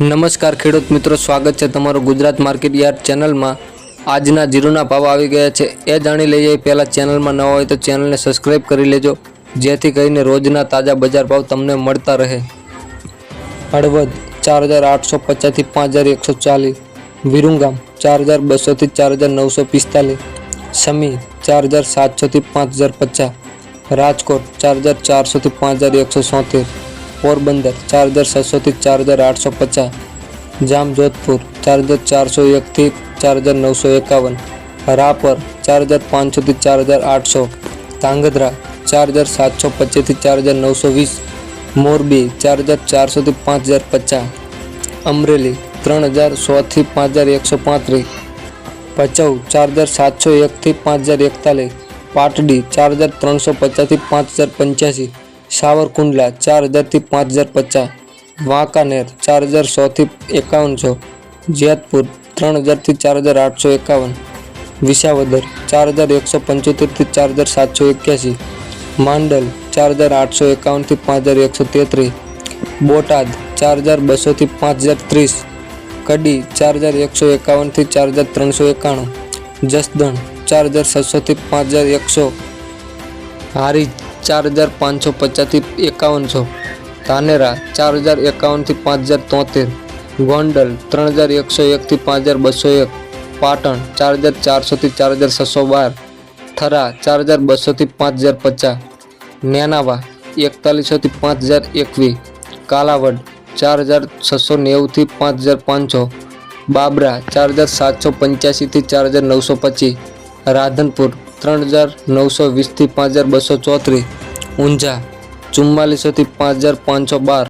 નમસ્કાર ખેડૂત મિત્રો, સ્વાગત છે તમારું ગુજરાત માર્કેટ યાર્ડ ચેનલમાં. આજના જીરુના ભાવ આવી ગયા છે. એ જાણી લઈએ પહેલાં ચેનલમાં ન હોય તો ચેનલને સબસ્ક્રાઈબ કરી લેજો, જેથી કરીને રોજના તાજા બજાર ભાવ તમને મળતા રહે. હળવદ ચાર હજાર આઠસો પચાસથી પાંચ હજાર એકસો ચાલીસ, વિરુંગામ ચાર હજાર બસોથી ચાર હજાર નવસો પિસ્તાલીસ, સમી ચાર હજાર સાતસોથી પાંચ હજાર પચાસ, રાજકોટ ચાર હજાર ચારસોથી પાંચ હજાર એકસો સોતેર પોરબંદર ચાર હજાર છસોથી ચાર હજાર આઠસો પચાસ જામજોધપુર ચાર હજાર ચારસો એકથી ચાર હજાર નવસો એકાવન રાપર ચાર હજાર પાંચસોથી ચાર હજાર આઠસો. ધાંગધ્રા ચાર હજાર સાતસો પચીસથી ચાર હજાર નવસો વીસ મોરબી ચાર હજાર ચારસોથી પાંચ હજાર પચાસ. અમરેલી ત્રણ હજાર સોથી પાંચ હજાર એકસો પાંત્રીસ. ભચાઉ ચાર હજાર સાતસો એકથી પાંચ હજાર એકતાલીસ. પાટડી ચાર હજાર ત્રણસો પચાસથી પાંચ હજાર પંચ્યાસી. સાવરકુંડલા ચાર હજારથી પાંચ હજાર પચાસ વાંકાનેર ચાર હજાર સોથી એકાવનસો જેતપુર ત્રણ હજારથી ચાર હજાર આઠસો એકાવન વિસાવદર ચાર હજાર એકસો પંચોતેરથી ચાર હજાર સાતસો એક્યાસી માંડલ ચાર હજાર આઠસો એકાવનથી પાંચ હજાર એકસો તેત્રીસ બોટાદ ચાર હજાર બસોથી પાંચ હજાર ત્રીસ કડી ચાર હજાર એકસો એકાવનથી ચાર હજાર ત્રણસો એકાણું જસદણ ચાર હજાર છસોથી પાંચ હજાર એકસો હારીજ ચાર હજાર પાંચસો પચાસથી એકાવનસો. ધાનેરા, ચાર હજાર એકાવનથી પાંચ હજાર તોતેર. ગોંડલ, ત્રણ હજાર એકસો એકથી પાંચ હજાર બસો એક. પાટણ, ચાર હજાર ચારસોથી ચાર હજાર છસો બાર. થરા, ચાર હજાર બસોથી પાંચ હજાર પચાસ. નેનાવા, એકતાલીસોથી પાંચ હજાર એકવીસ. કાલાવડ, ચાર હજાર છસો નેવુંથી પાંચ હજાર પાંચસો. બાબરા, ચાર હજાર સાતસો પંચ્યાસીથી ચાર હજાર નવસો પચીસ. રાધનપુર, ત્રણ હજાર નવસો વીસથી પાંચ હજાર બસો ચોત્રીસ. ઊંઝા ચુમ્માલીસોથી પાંચ હજાર પાંચસો બાર.